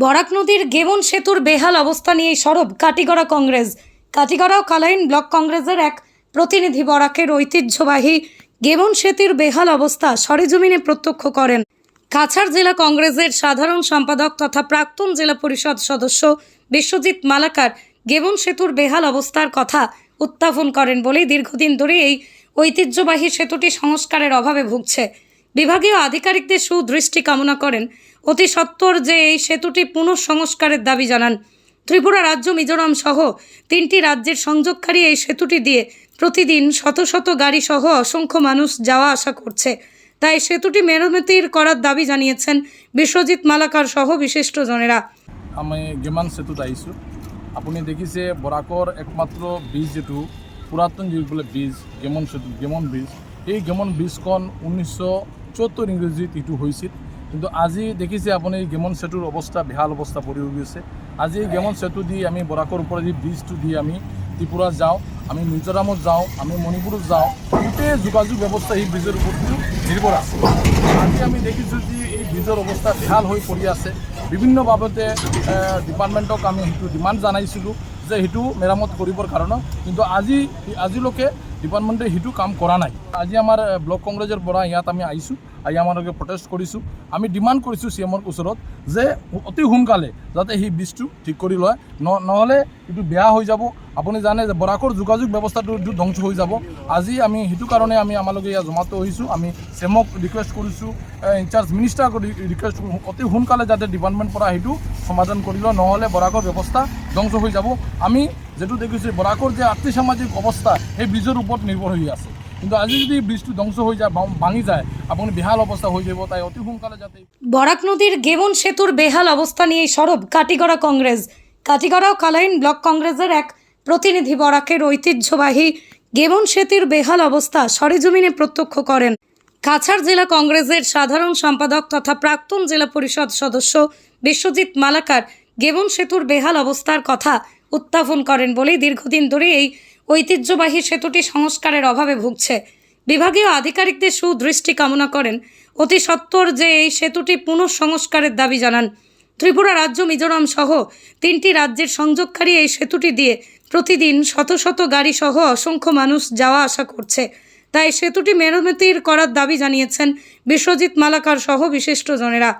বরাক নদীর গেমন সেতুর বেহাল অবস্থা নিয়ে সরব কাটিগড়া কংগ্রেস। কাটিগড়া ও কালাইন ব্লক কংগ্রেসের এক প্রতিনিধি বরাকের ঐতিহ্যবাহী গেমন সেতুর বেহাল অবস্থা সরেজমিনে প্রত্যক্ষ করেন। কাছাড় জেলা কংগ্রেসের সাধারণ সম্পাদক তথা প্রাক্তন জেলা পরিষদ সদস্য বিশ্বজিৎ মালাকার গেমন সেতুর বেহাল অবস্থার কথা উত্থাপন করেন বলেই দীর্ঘদিন ধরে এই ঐতিহ্যবাহী সেতুটি সংস্কারের অভাবে ভুগছে। বিভাগীয় আধিকারিকদের সুদৃষ্টি কামনা করেন। অতি সত্বর যে এই সেতুটি পুনঃসংস্কারের দাবি জানান। ত্রিপুরা রাজ্য মিজোরাম সহ তিনটি রাজ্যের সংযোগকারী এই সেতুটি দিয়ে প্রতিদিন শত শত গাড়ি সহ অসংখ্য মানুষ যাওয়া আসা করছে। তাই সেতুটি মেরামতির করার দাবি জানিয়েছেন বিশ্বজিৎ মালাকার সহ বিশিষ্টজনেরা। আমি গেমান সেতুত আহিছোঁ আপনি দেখিছে বৰাকৰ একমাত্ৰ ব্ৰিজ যিটো পুৰাতন যিবিলাক ব্ৰিজ গেমন সেতু, গেমন ব্ৰিজ এই গেমন ব্ৰিজখন ঊনৈছশ চৌত্তৰ ইংৰাজীত এইটো হৈছিল। কিন্তু আজি দেখিছে আপুনি গেমন সেতুৰ অৱস্থা, বেহাল অৱস্থা পৰি গৈছে। আজি গেমন সেতু দি আমি বৰাকৰ ওপৰত যি ব্ৰিজটো দি আমি ত্ৰিপুৰা যাওঁ, আমি মিজোৰামত যাওঁ, আমি মণিপুৰত যাওঁ, গোটেই যোগাযোগ ব্যৱস্থা এই ব্ৰিজৰ ওপৰত নিৰ্ভৰ আছে। আজি আমি দেখিছোঁ যে এই ব্ৰিজৰ অৱস্থা বেহাল হৈ পৰি আছে। বিভিন্ন বাবদে ডিপাৰ্টমেণ্টক আমি সেইটো ডিমাণ্ড জনাইছিলোঁ যে সেইটো মেৰামত কৰিবৰ কাৰণে। কিন্তু আজি, আজিলৈকে ডিপাৰ্টমেণ্টে সেইটো কাম কৰা নাই। আজি আমাৰ ব্লক কংগ্ৰেছৰ পৰা ইয়াত আমি আহিছোঁ, আহি আমালোকে প্ৰটেষ্ট কৰিছোঁ। আমি ডিমাণ্ড কৰিছোঁ চি এমৰ ওচৰত যে অতি সোনকালে যাতে সেই ব্ৰিজটো ঠিক কৰি লয়। নহ'লে এইটো বেয়া হৈ যাব। আপুনি জানে যে বৰাকৰ যোগাযোগ ব্যৱস্থাটো এইটো ধ্বংস হৈ যাব। আজি আমি সেইটো কাৰণে আমি আমালোকে ইয়াত জমাটো হৈছোঁ। আমি চেমক ৰিকুৱেষ্ট কৰিছোঁ ইনচাৰ্জ মিনিষ্টাৰক ৰিকুৱেষ্ট অতি সোনকালে যাতে ডিপাৰ্টমেণ্ট পৰা সেইটো সমাধান কৰি লয়। নহ'লে বৰাকৰ ব্যৱস্থা ধ্বংস হৈ যাব। আমি যিটো দেখিছোঁ, বৰাকৰ যে আৰ্থিক সামাজিক অৱস্থা, সেই ব্ৰিজৰ ওপৰত নির্ভর হয়ে আছে। কিন্তু আজি যদি ব্ৰিজটো ধ্বংস হয়ে যায় ভাঙি যায়, আপুনি বেহাল অবস্থা হয়ে যাব, তাই অতি সোনকালে যাতে বরাক নদীর গেমন সেতুর বেহাল অবস্থা নিয়ে সরব কাটিগড়া কংগ্রেস কাটিগড়া ও কালাইন ব্লক কংগ্রেসের এক প্রতিনিধি বরাকের ঐতিহ্যবাহী গেমন সেতুর বেহাল অবস্থা সরেজমিনে প্রত্যক্ষ করেন কাছাড় জেলা কংগ্রেসের সাধারণ সম্পাদক তথা প্রাক্তন জেলা পরিষদ সদস্য বিশ্বজিৎ মালাকার গেমন সেতুর বেহাল অবস্থার কথা উত্থাপন করেন বলেই দীর্ঘদিন ধরে এই ঐতিহ্যবাহী সেতুটি সংস্কারের অভাবে ভুগছে। বিভাগীয় আধিকারিকদের সুদৃষ্টি কামনা করেন অতি সত্বর যে এই সেতুটি পুনঃসংস্কারের দাবি জানান। ত্রিপুরা রাজ্য মিজোরাম সহ তিনটি রাজ্যের সংযোগকারী এই সেতুটি দিয়ে প্রতিদিন শত শত গাড়ি সহ অসংখ্য মানুষ যাওয়া আসা করছে। তাই সেতুটি মেরামতির করার দাবি জানিয়েছেন বিশ্বজিৎ মালাকার সহ বিশিষ্টজনেরা।